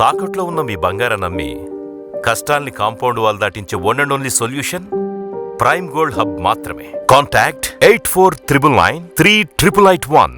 తాకట్లో ఉన్న మీ బంగారం నమ్మి కష్టాల్ని compound wall దాటించే one and only solution prime gold hub మాత్రమే. Contact eight four triple nine three triple eight one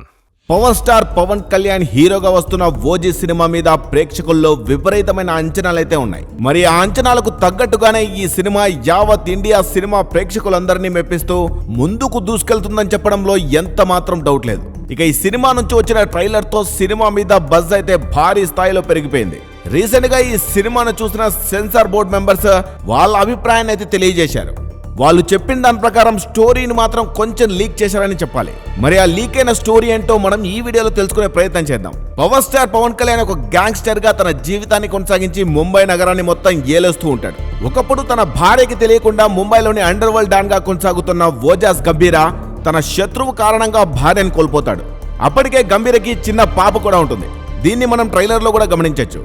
power star Pawan Kalyan హీరోగా వస్తున్న ఓజీ సినిమా మీద ప్రేక్షకుల్లో విపరీతమైన అంచనాలైతే ఉన్నాయి. మరి ఆ అంచనాలకు తగ్గట్టుగానే ఈ సినిమా యావత్ ఇండియా సినిమా ప్రేక్షకులందరినీ మెప్పిస్తూ ముందుకు దూసుకెళ్తుందని చెప్పడంలో ఎంత మాత్రం డౌట్ లేదు. ఇక ఈ సినిమా నుంచి వచ్చిన ట్రైలర్తో సినిమా మీద బజ్ అయితే భారీ స్థాయిలో పెరిగిపోయింది. రీసెంట్గా ఈ సినిమాను చూసిన సెన్సార్ బోర్డు మెంబర్స్ వాళ్ళ అభిప్రాయాన్ని అయితే తెలియజేశారు. వాళ్ళు చెప్పిన దాని ప్రకారం స్టోరీని మాత్రం కొంచెం లీక్ చేశారని చెప్పాలి. మరి ఆ లీక్ అయిన స్టోరీ ఏంటో మనం ఈ వీడియోలో తెలుసుకునే ప్రయత్నం చేద్దాం. పవర్ స్టార్ పవన్ కళ్యాణ్ ఒక గ్యాంగ్స్టర్గా తన జీవితాన్ని కొనసాగించి ముంబై నగరాన్ని మొత్తం ఏలేస్తూ ఉంటాడు. ఒకప్పుడు తన భార్యకి తెలియకుండా ముంబైలోని అండర్ వరల్డ్ డాన్గా కొనసాగుతున్న ఓజాస్ గంభీరా తన శత్రువు కారణంగా భార్యను కోల్పోతాడు. అప్పటికే గంభీరకి చిన్న పాప కూడా ఉంటుంది. దీన్ని మనం ట్రైలర్లో కూడా గమనించవచ్చు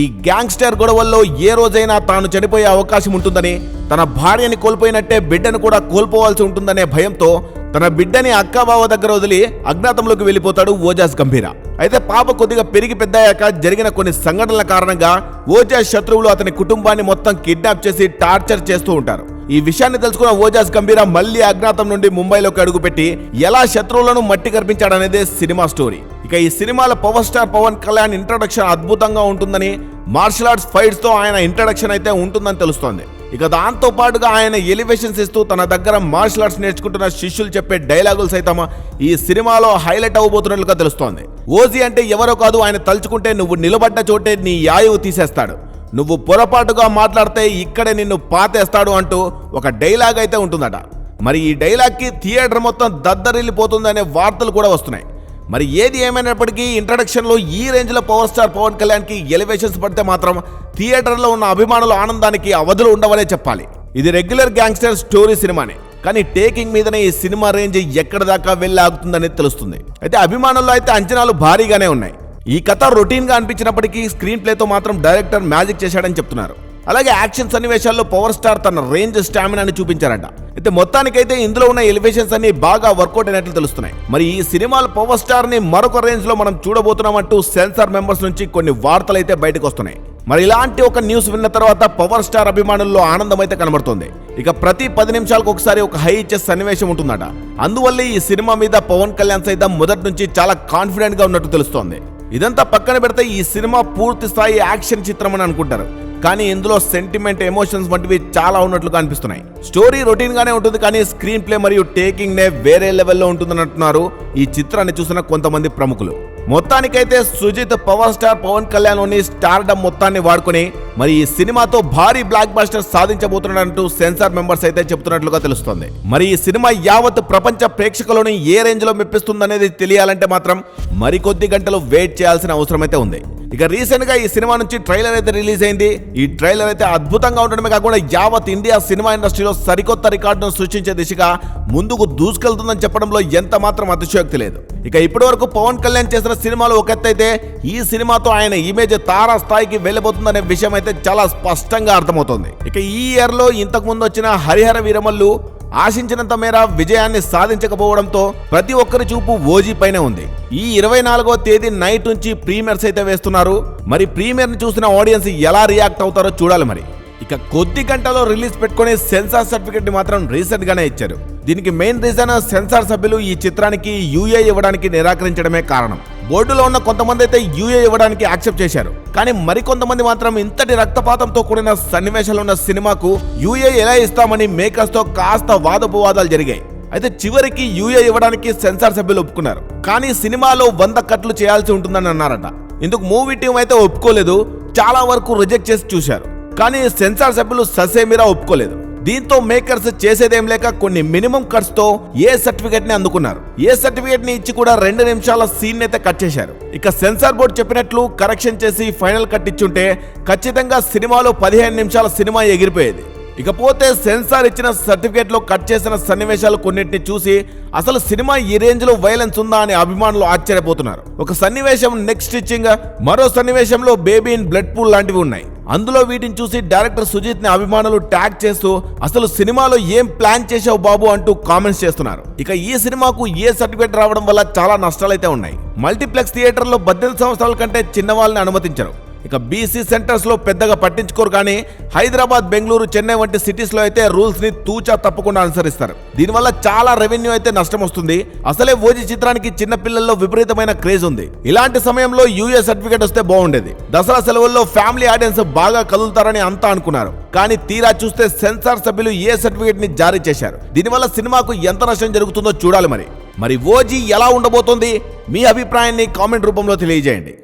ఈ గ్యాంగ్స్టర్ గొడవల్లో ఏ రోజైనా తాను చనిపోయే అవకాశం ఉంటుందని తన భార్యని కోల్పోయినట్టే బిడ్డను కూడా కోల్పోవాల్సి ఉంటుందనే భయంతో తన బిడ్డని అక్కాబావ దగ్గర వదిలి అజ్ఞాతంలోకి వెళ్ళిపోతాడు ఓజాస్ గంభీర. అయితే పాప కొద్దిగా పెరిగి పెద్దయ్యాక జరిగిన కొన్ని సంఘటనల కారణంగా ఓజాస్ శత్రువులు అతని కుటుంబాన్ని మొత్తం కిడ్నాప్ చేసి టార్చర్ చేస్తూ ఉంటారు. ఈ విషయాన్ని తెలుసుకున్న ఓజాస్ గంభీర మళ్ళీ అజ్ఞాతం నుండి ముంబైలోకి అడుగుపెట్టి ఎలా శత్రువులను మట్టి కర్పించాడనేదే సినిమా స్టోరీ. ఇక ఈ సినిమాలో power star Pawan Kalyan introduction అద్భుతంగా ఉంటుందని మార్షల్ ఆర్ట్స్ ఫైట్స్తో ఆయన ఇంట్రడక్షన్ అయితే ఉంటుందని తెలుస్తోంది. ఇక దాంతో పాటుగా ఆయన ఎలివేషన్స్ ఇస్తూ తన దగ్గర మార్షల్ ఆర్ట్స్ నేర్చుకుంటున్న శిష్యులు చెప్పే డైలాగులు సైతం ఈ సినిమాలో హైలైట్ అవ్వబోతున్నట్లుగా తెలుస్తోంది. ఓజీ అంటే ఎవరో కాదు ఆయన తలుచుకుంటే నువ్వు నిలబడ్డ చోటే నీ యాయువు తీసేస్తాడు. నువ్వు పొరపాటుగా మాట్లాడితే ఇక్కడే నిన్ను పాతేస్తాడు అంటూ ఒక డైలాగ్ అయితే ఉంటుందట. మరి ఈ డైలాగ్కి థియేటర్ మొత్తం దద్దరిల్లిపోతుందనే వార్తలు కూడా వస్తున్నాయి. మరి ఏది ఏమైనప్పటికీ ఇంట్రడక్షన్లో ఈ రేంజ్లో పవర్ స్టార్ పవన్ కళ్యాణ్కి ఎలివేషన్స్ పడితే మాత్రం థియేటర్లో ఉన్న అభిమానుల ఆనందానికి అవధులు ఉండవనే చెప్పాలి. ఇది రెగ్యులర్ గ్యాంగ్స్టర్ స్టోరీ సినిమానే. కానీ టేకింగ్ మీదనే ఈ సినిమా రేంజ్ ఎక్కడ దాకా వెళ్ళి ఆగుతుందనేది తెలుస్తుంది. అయితే అభిమానుల్లో అయితే అంచనాలు భారీగానే ఉన్నాయి. ఈ కథ రొటీన్గా అనిపించినప్పటికీ స్క్రీన్ ప్లేతో మాత్రం డైరెక్టర్ మ్యాజిక్ చేశాడని చెప్తున్నారు. అలాగే యాక్షన్ సన్నివేశాల్లో పవర్ స్టార్ తన రేంజ్ స్టామినాని చూపించారట. అయితే మొత్తానికైతే ఇందులో ఉన్న ఎలివేషన్స్ అన్ని బాగా వర్కౌట్ అయినట్లు తెలుస్తున్నాయి. మరి ఈ సినిమాలో పవర్ స్టార్ని మరొక రేంజ్లో మనం చూడబోతున్నామంటూ సెన్సార్ మెంబర్స్ నుంచి కొన్ని వార్తలు అయితే బయటకు వస్తున్నాయి. మరి ఇలాంటి ఒక న్యూస్ విన్న తర్వాత పవర్ స్టార్ అభిమానుల్లో ఆనందం అయితే కనబడుతుంది. ఇక ప్రతి పది నిమిషాలకు ఒకసారి ఒక హై ఇచ్చే సన్నివేశం ఉంటుందట. అందువల్లే ఈ సినిమా మీద పవన్ కళ్యాణ్ సైతం మొదటి నుంచి చాలా కాన్ఫిడెంట్గా ఉన్నట్టు తెలుస్తోంది. ఇదంతా పక్కన పెడితే ఈ సినిమా పూర్తి స్థాయి యాక్షన్ చిత్రం అని అనుకుంటారు. కానీ ఇందులో సెంటిమెంట్ ఎమోషన్స్ వంటివి చాలా ఉన్నట్లుగా అనిపిస్తున్నాయి. స్టోరీ రొటీన్ గానే ఉంటుంది కానీ స్క్రీన్ ప్లే మరియు టేకింగ్ నే వేరే లెవెల్లో ఉంటుందని అంటున్నారు ఈ చిత్రాన్ని చూసిన కొంతమంది ప్రముఖులు. మొత్తానికైతే సుజిత్ పవర్ స్టార్ పవన్ కళ్యాణ్లోని స్టార్డమ్ మొత్తాన్ని వాడుకొని మరి ఈ సినిమాతో భారీ బ్లాక్ బాస్టర్ సాధించబోతున్నాడంటూ సెన్సార్ మెంబర్స్ అయితే చెబుతున్నట్లుగా తెలుస్తోంది. మరి ఈ సినిమా యావత్ ప్రపంచ ప్రేక్షకులను ఏ రేంజ్లో మెప్పిస్తుందనేది తెలియాలంటే మాత్రం మరికొద్ది గంటలు వెయిట్ చేయాల్సిన అవసరం అయితే ఉంది. ఇక రీసెంట్గా ఈ సినిమా నుంచి ట్రైలర్ అయితే రిలీజ్ అయింది. ఈ ట్రైలర్ అయితే అద్భుతంగా ఉండడమే కాకుండా యావత్ ఇండియా సినిమా ఇండస్ట్రీలో సరికొత్త రికార్డును సృష్టించే దిశగా ముందుకు దూసుకెళ్తుందని చెప్పడంలో ఎంత మాత్రం అతిశయోక్తి లేదు. ఇక ఇప్పటి వరకు పవన్ కళ్యాణ్ చేసిన సినిమాలు ఒక ఎత్తైతే ఈ సినిమాతో ఆయన ఇమేజ్ తారా స్థాయికి వెళ్ళబోతుందనే విషయం అయితే చాలా స్పష్టంగా అర్థమవుతోంది. ఇక ఈ ఇయర్లో ఇంతకు ముందు వచ్చిన హరిహర వీరమల్లు ఆశించినంత మేర విజయాన్ని సాధించకపోవడంతో ప్రతి ఒక్కరి చూపు ఓజీ పైనే ఉంది. ఈ ఇరవై నాలుగో తేదీ నైట్ నుంచి ప్రీమియర్స్ అయితే వేస్తున్నారు. మరి ప్రీమియర్ని చూసిన ఆడియన్స్ ఎలా రియాక్ట్ అవుతారో చూడాలి మరి. ఇక కొద్ది గంటలో రిలీజ్ పెట్టుకునే సెన్సార్ సర్టిఫికెట్ని మాత్రం రీసెంట్ గానే ఇచ్చారు. దీనికి మెయిన్ రీజన్ సెన్సార్ సభ్యులు ఈ చిత్రానికి యూఏ ఇవ్వడానికి నిరాకరించడమే కారణం. బోర్డులో ఉన్న కొంతమంది అయితే యూఏ ఇవ్వడానికి యాక్సెప్ట్ చేశారు. కానీ మరికొంతమంది మాత్రం ఇంతటి రక్తపాతంతో కూడిన సన్నివేశాలు ఉన్న సినిమాకు యూఏ ఎలా ఇస్తామని మేకర్స్తో కాస్త వాదోపవాదాలు జరిగాయి. అయితే చివరికి యూఏ ఇవ్వడానికి సెన్సార్ సభ్యులు ఒప్పుకున్నారు. కానీ సినిమాలో వంద కట్లు చేయాల్సి ఉంటుందని అన్నారట. ఇందుకు మూవీ టీం అయితే ఒప్పుకోలేదు చాలా వరకు రిజెక్ట్ చేసి చూశారు. కానీ సెన్సార్ సభ్యులు ససేమిరా ఒప్పుకోలేదు. దీంతో మేకర్స్ చేసేదేం లేక కొన్ని మినిమం కట్స్తో ఏ సర్టిఫికేట్ని అందుకున్నారు. ఏ సర్టిఫికేట్ని ఇచ్చి కూడా రెండు నిమిషాల సీన్ అయితే కట్ చేశారు. ఇక సెన్సార్ బోర్డు చెప్పినట్లు కరెక్షన్ చేసి ఫైనల్ కట్ ఇచ్చుంటే ఖచ్చితంగా సినిమాలో పదిహేను నిమిషాల సినిమా ఎగిరిపోయేది. ఇకపోతే సెన్సార్ ఇచ్చిన సర్టిఫికేట్లో కట్ చేసిన సన్నివేశాలు కొన్నిటిని చూసి అసలు సినిమా ఈ రేంజ్లో వైలెన్స్ ఉందా అని అభిమానులు ఆశ్చర్యపోతున్నారు. ఒక సన్నివేశం నెక్స్ట్ స్టిచ్చింగ్ మరో సన్నివేశంలో బేబీ ఇన్ బ్లడ్ పూల్ లాంటివి ఉన్నాయి. అందులో వీటిని చూసి డైరెక్టర్ సుజిత్ని అభిమానులు ట్యాగ్ చేస్తూ అసలు సినిమాలో ఏం ప్లాన్ చేసావు బాబు? అంటూ కామెంట్స్ చేస్తున్నారు. ఇక ఈ సినిమాకు ఏ సర్టిఫికేట్ రావడం వల్ల చాలా నష్టాలైతే ఉన్నాయి. మల్టీప్లెక్స్ థియేటర్లో పద్దెనిమిది సంవత్సరాల కంటే చిన్న వాళ్ళని అనుమతించరు. ఇక బీసీ సెంటర్స్లో పెద్దగా పట్టించుకోరు కానీ హైదరాబాద్ బెంగళూరు చెన్నై వంటి సిటీస్లో అయితే రూల్స్ని తూచా తప్పకుండా అనుసరిస్తారు. దీనివల్ల చాలా రెవెన్యూ అయితే నష్టం వస్తుంది. అసలే ఓజీ చిత్రానికి చిన్న పిల్లల్లో విపరీతమైన క్రేజ్ ఉంది. ఇలాంటి సమయంలో యూఏ సర్టిఫికేట్ వస్తే బాగుండేది. దసరా సెలవుల్లో ఫ్యామిలీ ఆడియన్స్ బాగా కదులుతారని అంతా అనుకున్నారు. కానీ తీరా చూస్తే సెన్సార్ సభ్యులు ఏ సర్టిఫికేట్ని జారీ చేశారు? దీనివల్ల సినిమాకు ఎంత నష్టం జరుగుతుందో చూడాలి మరి. మరి ఓజీ ఎలా ఉండబోతోంది? మీ అభిప్రాయాన్ని కామెంట్ రూపంలో తెలియజేయండి.